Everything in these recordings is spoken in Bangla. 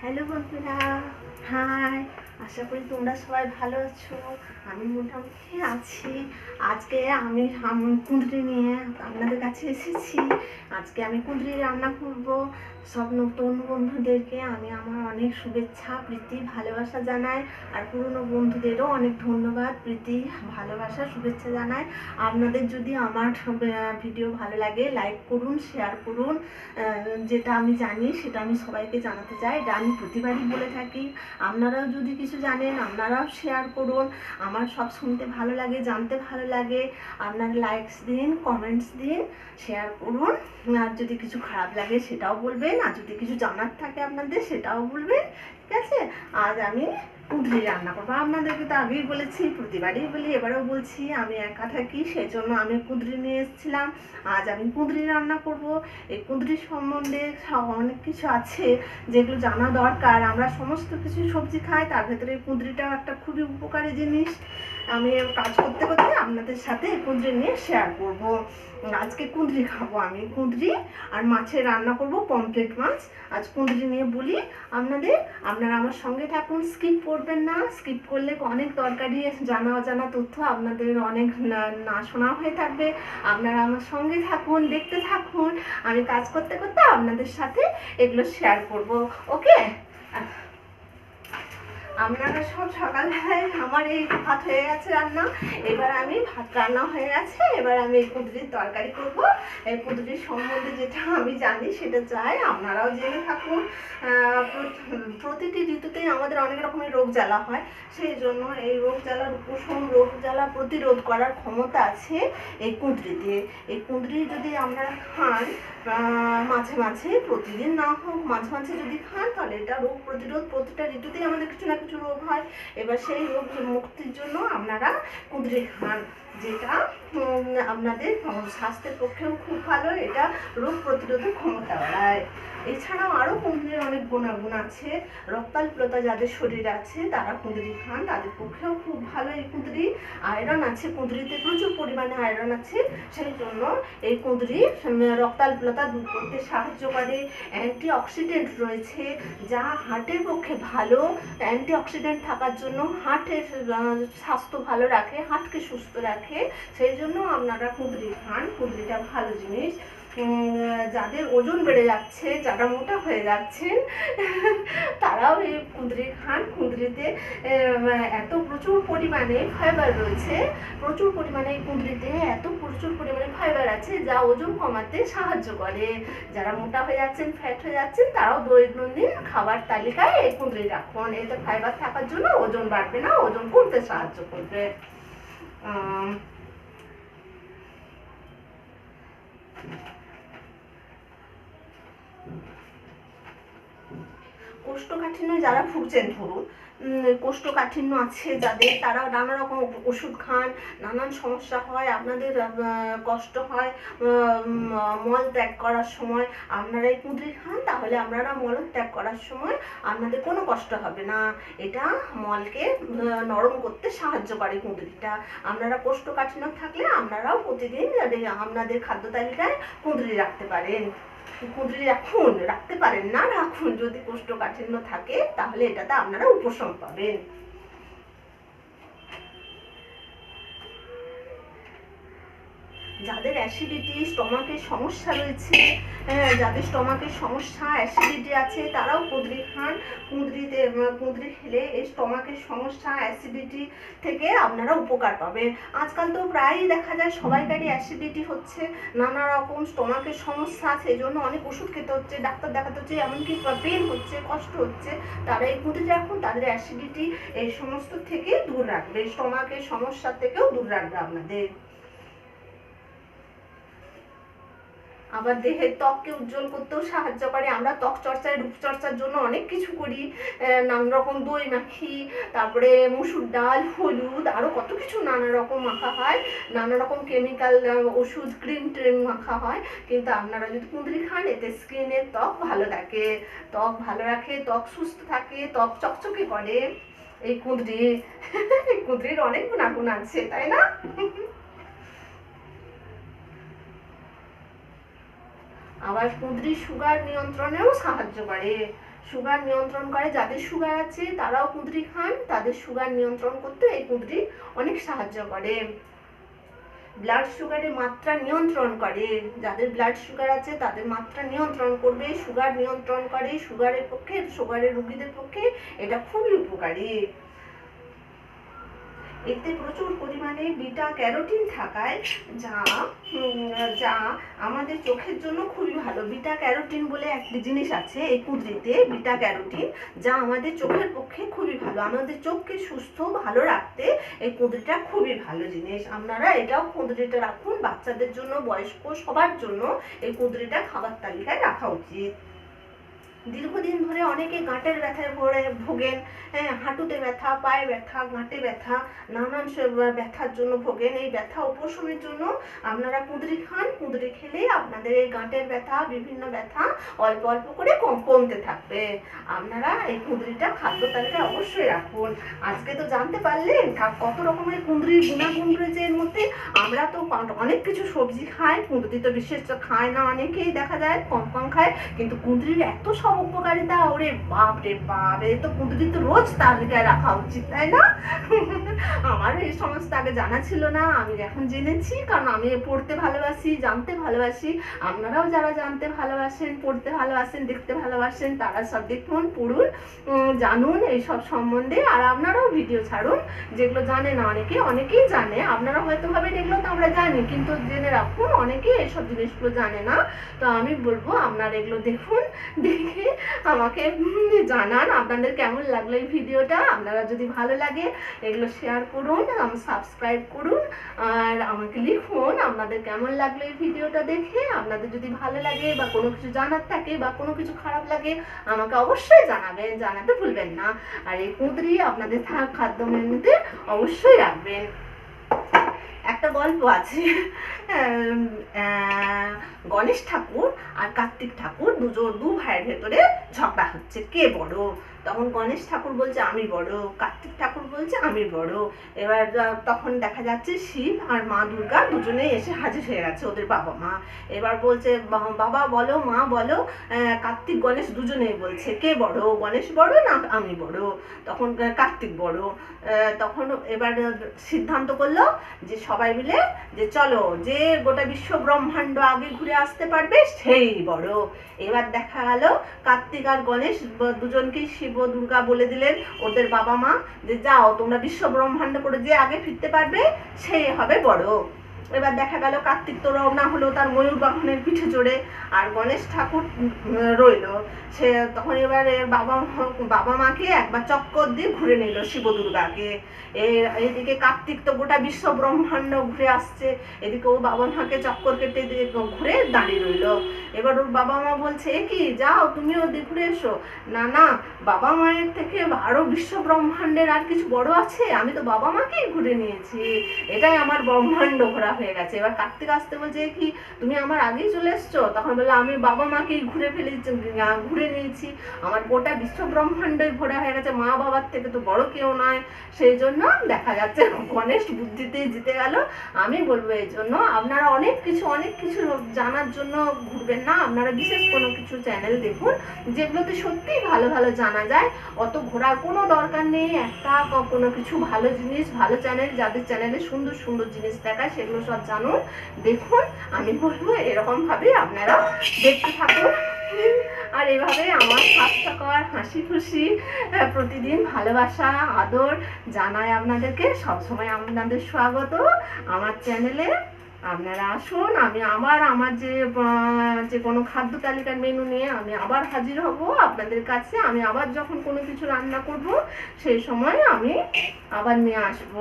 হ্যালো বন্ধুরা হাই আশা করি তোমরা সবাই ভালো আছো। আমি মোটামুটি আছি। আজকে আমি কুঁদরি নিয়ে আপনাদের কাছে এসেছি। আজকে আমি কুঁদরি রান্না করব। সব নতুন বন্ধুদেরকে আমি আমার অনেক শুভেচ্ছা, প্রীতি, ভালোবাসা জানাই। আর পুরনো বন্ধুদেরও অনেক ধন্যবাদ, প্রীতি, ভালোবাসা, শুভেচ্ছা জানাই। আপনাদের যদি আমার ভিডিও ভালো লাগে, লাইক করুন, শেয়ার করুন। যেটা আমি জানি, সেটা আমি সবাইকে জানাতে চাই। এটা আমি প্রতিবারই বলে থাকি। আপনারাও যদি কিছু জানেন, আপনারাও শেয়ার করুন। আমার সব শুনতে ভালো লাগে, জানতে ভালো লাগে। আপনার লাইকস দিন কমেন্টস দিন শেয়ার করুন। আর যদি কিছু খারাপ লাগে সেটাও বলবেন, আর যদি কিছু জানার থাকে আপনাদের সেটাও বলবেন, ঠিক আছে? আজ আমি কুঁদরি রান্না করব। আপনাদেরকে তো আগেই বলেছি প্রতিবারই বলি, এবারেও বলছি আমি একা থাকি সেই জন্য আমি কুঁদরি নিয়ে এসেছিলাম। আজ আমি কুঁদরি রান্না করব। এই কুঁদরি সম্বন্ধে অনেক কিছু আছে যেগুলো জানা দরকার। আমরা সমস্ত কিছু সবজি খাই, তার ভেতরে কুঁদরিটাও একটা খুবই উপকারী জিনিস। আমি কাজ করতে করতে আপনাদের সাথে কুঁদরি নিয়ে শেয়ার করব। আজকে কুঁদরি খাব আমি। কুঁদরি আর মাছের রান্না করব পমফ্লেট মাছ। আজ কুঁদরি নিয়ে বলি আপনাদের। আপনারা আমার সঙ্গে থাকুন স্কিপ করবেন না। স্কিপ করলে অনেক তরকারি জানা অজানা তথ্য আপনাদের অনেক না শোনা হয়ে থাকবে। আপনারা আমার সঙ্গে থাকুন, দেখতে থাকুন। আমি কাজ করতে করতে আপনাদের সাথে এগুলো শেয়ার করব। ওকে আপনারা সব সকালবেলায় আমার এই ভাত হয়ে গেছে রান্না। এবার আমি ভাত রান্না হয়ে গেছে, এবার আমি এই কুঁদরির তরকারি করব। এই কুঁদরির সম্বন্ধে যেটা আমি জানি সেটা চাই। আপনারাও জেনে থাকুন প্রতিটি ঋতুতেই আমাদের অনেক রকমের রোগ জ্বালা হয়। সেই জন্য এই রোগ জ্বালার উপশম রোগ জ্বালা প্রতিরোধ করার ক্ষমতা আছে এই কুঁদরিতে এই কুঁদরি যদি আপনারা খান মাঝে মাঝে প্রতিদিন না হোক, মাঝে মাঝে যদি খান, তাহলে এটা রোগ প্রতিরোধ প্রতিটা ঋতুতেই আমাদের কিছু না কিছু রোগ হয়, এবার সেই রোগ মুক্তির জন্য আপনারা কুঁদরি খান, যেটা আপনাদের স্বাস্থ্যের পক্ষেও খুব ভালো, এটা রোগ প্রতিরোধের ক্ষমতা বাড়ায়। এছাড়াও আরও কুঁদরির অনেক গুণাগুণ আছে। রক্তাল রক্তাল্পতা যাদের শরীর আছে তারা কুঁদরি খান তাদের পক্ষেও খুব ভালো এই কুঁদরি। আয়রন আছে কুঁদরিতে প্রচুর পরিমাণে আয়রন আছে। সেই জন্য এই কুঁদরি উম, রক্তাল্পতা দূর করতে সাহায্য করে। অ্যান্টি অক্সিডেন্ট রয়েছে যা হার্টের পক্ষে ভালো। অ্যান্টি অক্সিডেন্ট থাকার জন্য হার্টের স্বাস্থ্য ভালো রাখে হার্টকে সুস্থ রাখে। সেই জন্য আপনারা কুঁদরি খান কুঁদরিটা ভালো জিনিস। যাদের ওজন বেড়ে যাচ্ছে যারা মোটা হয়ে যাচ্ছেন তারাও এই কুঁদরি খান। কুঁদরিতে এত প্রচুর পরিমাণে ফাইবার রয়েছে। প্রচুর পরিমাণে এই কুঁদরিতে এত প্রচুর পরিমাণে ফাইবার আছে যা ওজন কমাতে সাহায্য করে। যারা মোটা হয়ে যাচ্ছেন ফ্যাট হয়ে যাচ্ছেন তারাও দৈনন্দিন খাবার তালিকায় এই কুঁদরি রাখুন। এতে ফাইবার থাকার জন্য ওজন বাড়বে না ওজন কমতে সাহায্য করবে। আম, কোষ্ঠকাঠিন্য যারা ভুগছেন ধরুন কোষ্ঠকাঠিন্য আছে যাদের, তারা নানা রকম ওষুধ খান, নানান সমস্যা হয়, আপনাদের কষ্ট হয় মল ত্যাগ করার সময় আপনারা কুঁদরি খান, তাহলে আপনারা মল ত্যাগ করার সময় আপনাদের কোনো কষ্ট হবে না। এটা মলকে নরম করতে সাহায্য করে কুঁদরিটা। আপনারা কোষ্ঠকাঠিন্য থাকলে আপনারাও প্রতিদিন আপনাদের খাদ্য তালিকায় কুঁদরি রাখতে পারেন। কুঁদরি রাখুন রাখতে পারেন না। রাখুন যদি কোষ্ঠকাঠিন্য থাকে তাহলে এটাতে আপনারা উপশম পাবেন। যাদের অ্যাসিডিটি স্টমাকের সমস্যা রয়েছে হ্যাঁ, যাদের স্টমাকের সমস্যা অ্যাসিডিটি আছে তারাও কুঁদরি খান। কুঁদরিতে কুঁদরি খেলে এই স্টমাকের সমস্যা অ্যাসিডিটি থেকে আপনারা উপকার পাবেন। আজকাল তো প্রায়ই দেখা যায় সবাইকারই অ্যাসিডিটি হচ্ছে নানা রকম স্টমাকের সমস্যা সেই জন্য অনেক ওষুধ খেতে হচ্ছে ডাক্তার দেখাতে হচ্ছে এমনকি পেন হচ্ছে কষ্ট হচ্ছে তারা এই কুঁদরি রাখুন তাদের অ্যাসিডিটি এই সমস্ত থেকে দূর রাখবে স্টমাকের সমস্যা থেকেও দূর রাখবে আপনাদের। আবার দেহের ত্বককে উজ্জ্বল করতেও সাহায্য করে। আমরা ত্বক চর্চায় রূপচর্চার জন্য অনেক কিছু করি। নানা রকম দই মাখি, তারপরে মুসুর ডাল, হলুদ আরও কত কিছু নানা রকম মাখা হয়। নানা রকম কেমিক্যাল ওষুধ ক্রিম ট্রিম মাখা হয়। কিন্তু আপনারা যদি কুঁদরি খান, এতে স্কিনের ত্বক ভালো থাকে। ত্বক ভালো রাখে, ত্বক সুস্থ থাকে, ত্বক চকচকে করে। এই কুঁদরি কুঁদরির অনেক গুণাগুণ আছে, তাই না? আবার কুঁদরি সুগার নিয়ন্ত্রণেও সাহায্য করে। সুগার নিয়ন্ত্রণ করে যাদের সুগার আছে, তারাও কুঁদরি খান, তাদের সুগার নিয়ন্ত্রণ করতে এই কুঁদরি অনেক সাহায্য করে। ব্লাড সুগারের মাত্রা নিয়ন্ত্রণ করে। যাদের ব্লাড সুগার আছে, তাদের মাত্রা নিয়ন্ত্রণ করবে। সুগার নিয়ন্ত্রণ করে সুগারের পক্ষে সুগারের রোগীদের পক্ষে এটা খুবই উপকারী। এতে প্রচুর পরিমাণে বিটা ক্যারোটিন থাকায় যা যা আমাদের চোখের জন্য খুবই ভালো। বিটা ক্যারোটিন বলে একটি জিনিস আছে, এই কুঁদরিতে বিটা ক্যারোটিন, যা আমাদের চোখের পক্ষে খুবই ভালো। আমাদের চোখকে সুস্থ, ভালো রাখতে এই কুঁদরিটা খুবই ভালো জিনিস। আপনারা এটাও কুঁদরিটা রাখুন। বাচ্চাদের জন্য, বয়স্ক সবার জন্য এই কুঁদরিটা খাবার তালিকায় রাখা উচিত। দীর্ঘদিন ধরে অনেকে গাঁটের ব্যথায় ভরে ভোগেন হ্যাঁ হাঁটুতে ব্যথা, পায়ে ব্যথা, গাঁটে ব্যথা, নানান ব্যথার জন্য ভোগেন। এই ব্যথা উপশমের জন্য আপনারা কুঁদরি খান। কুঁদরি খেলে আপনাদের এই গাঁটের ব্যথা, বিভিন্ন ব্যথা অল্প অল্প করে কম কমতে থাকবে। আপনারা এই কুঁদরিটা খাদ্য তালিকায় অবশ্যই রাখুন। আজকে তো জানতে পারলেন কত রকমের কুঁদরির গুণাগুণ রয়েছে এর মধ্যে। আমরা তো অনেক কিছু সবজি খাই, কুঁদরি তো বিশেষ খায় না। অনেকেই দেখা যায় কম কম খায়, কিন্তু কুঁদরির এত সব উপকারিতা, ওরে বাপ রে বাপ, এই তো তো রোজ তালিকায় রাখা উচিত, তাই না? আমার এই সমস্ত আগে জানা ছিল না, আমি এখন জেনেছি, কারণ আমি পড়তে ভালোবাসি, জানতে ভালোবাসি। আপনারাও যারা জানতে ভালোবাসেন, পড়তে ভালোবাসেন, দেখতে ভালোবাসেন, তারা সব দেখুন, পড়ুন জানুন এইসব সম্বন্ধে, আর আপনারাও ভিডিও ছাড়ুন, যেগুলো জানে না অনেকে, অনেকেই জানে, আপনারা হয়তো ভাবেন এগুলো তো আমরা জানি, কিন্তু জেনে রাখুন, অনেকেই এইসব জিনিসগুলো জানে না। তো আমি বলব, আপনারা এগুলো দেখুন, দেখে আমাকে জানান আপনাদের কেমন লাগল এই ভিডিওটা। আপনারা যদি ভালো লাগে, এগুলো শেয়ার করুন সাবস্ক্রাইব করুন, আর আমাকে লিখুন আপনাদের কেমন লাগল এই ভিডিওটা দেখে। আপনাদের যদি ভালো লাগে, বা কোনো কিছু জানার থাকে, বা কোনো কিছু খারাপ লাগে, আমাকে অবশ্যই জানাবেন, জানাতে ভুলবেন না। আর এই কুঁদরি আপনাদের থাক, খাদ্য মেনুতে অবশ্যই রাখবেন। একটা গল্প আছে। গণেশ ঠাকুর আর কার্তিক ঠাকুর দুজন, দু ভাইয়ের ভেতরে ঝগড়া হচ্ছে। কে বড়? তখন গণেশ ঠাকুর বলছে, আমি বড়। কার্তিক ঠাকুর বলছে, আমি বড়। এবার তখন দেখা যাচ্ছে শিব আর মা দুর্গা দুজনেই এসে হাজির হয়ে গেছে ওদের বাবা মা। এবার বলছে বাবা, বলো, মা, বলো কার্তিক, গণেশ দুজনেই বলছে, কে বড়? গণেশ বড় না আমি বড়? তখন কার্তিক বড়। তখন এবার সিদ্ধান্ত করল যে সবাই মিলে যে চলো, যে গোটা বিশ্ব ব্রহ্মাণ্ড আগে ঘুরে আসতে পারবে, সেই বড়। এবার দেখা গেল কার্তিক আর গণেশ দুজনকেই শিব ও দুর্গা বলে দিলেন ওদের বাবা মা যে যাও, তোমরা বিশ্ব ব্রহ্মাণ্ড করে যে আগে ফিরতে পারবে সেই হবে বড়। এবার দেখা গেল কার্তিক তো রওনা হলো তার ময়ূর বাহনের পিঠে চড়ে আর গণেশ ঠাকুর রইল। সে তখন এবার এর বাবা বাবা মাকে একবার চক্কর দিয়ে ঘুরে নিল শিব দুর্গাকে এ- এদিকে কার্তিক তো গোটা বিশ্ব ব্রহ্মাণ্ড ঘুরে আসছে। এদিকে ও বাবা মাকে চক্কর কেটে ঘুরে দাঁড়িয়ে রইল। এবার ওর বাবা মা বলছে কি, যাও, তুমিও দিয়ে ঘুরে এসো। না না, বাবা মায়ের থেকে আরও বিশ্ব ব্রহ্মাণ্ডের আর কিছু বড় আছে? আমি তো বাবা মাকেই ঘুরে নিয়েছি। এটাই আমার ব্রহ্মাণ্ড ঘোরা হয়ে গেছে। এবার কার্তিক আসতে বলছে কি, তুমি আমার আগেই চলে এসছো? তখন বলল, আমি বাবা মাকেই ঘুরে ফেলেছি ঘুরে নিয়েছি। আমার গোটা বিশ্ব ব্রহ্মাণ্ডই ঘোরা হয়ে গেছে, মা বাবার থেকে তো বড় কেউ নয়। সেই জন্য দেখা যাচ্ছে গণেশ বুদ্ধিতেই জিতে গেল। আমি বলব, এই জন্য আপনারা অনেক কিছু অনেক কিছু জানার জন্য ঘুরবেন না। আপনারা বিশেষ কোনো কিছু চ্যানেল দেখুন, যেগুলোতে সত্যিই ভালো ভালো জানা যায়। অত ঘোরার কোনো দরকার নেই। একটা কোনো কিছু ভালো জিনিস, ভালো চ্যানেল যাদের চ্যানেলে সুন্দর সুন্দর জিনিস দেখায়, সেগুলো সব জানুন, দেখুন, আমি বলব এরকমভাবে আপনারা দেখতে থাকুন। আর এভাবে আমার স্বাস্থ্যকর হাসি খুশি প্রতিদিন ভালোবাসা, আদর জানাই আপনাদেরকে। সবসময় আপনাদের স্বাগত আমার চ্যানেলে। আপনারা আসুন, আমি আবার আমার যে যে কোনো খাদ্য তালিকার মেনু নিয়ে আমি আবার হাজির হব আপনাদের কাছে। আমি আবার যখন কোনো কিছু রান্না করব, সেই সময় আমি আবার নিয়ে আসব।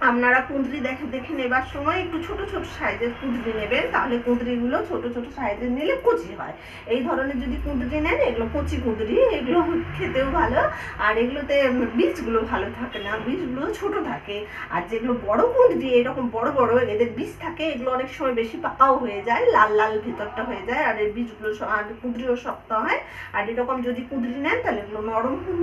আপনারা কুঁদরি দেখে দেখে নেবার সময় একটু ছোট ছোট সাইজের কুঁদরি নেবেন, তাহলে কুঁদরিগুলো ছোট ছোট সাইজের নিলে কচি হয়। এই ধরনের যদি কুঁদরি নেন, এগুলো কচি কুঁদরি, এগুলো খেতেও ভালো, আর এগুলোতে বীজগুলো ভালো থাকে না, বীজগুলো ছোট থাকে। আর যেগুলো বড় কুঁদরি, এরকম বড় বড় এদের বীজ থাকে, এগুলো অনেক সময় বেশি পাকাও হয়ে যায়, লাল লাল ভিতরটা হয়ে যায়, আর এর বীজগুলো আর কুঁদরিও শক্ত হয়। আর এরকম যদি কুঁদরি নেন, তাহলে এগুলো নরম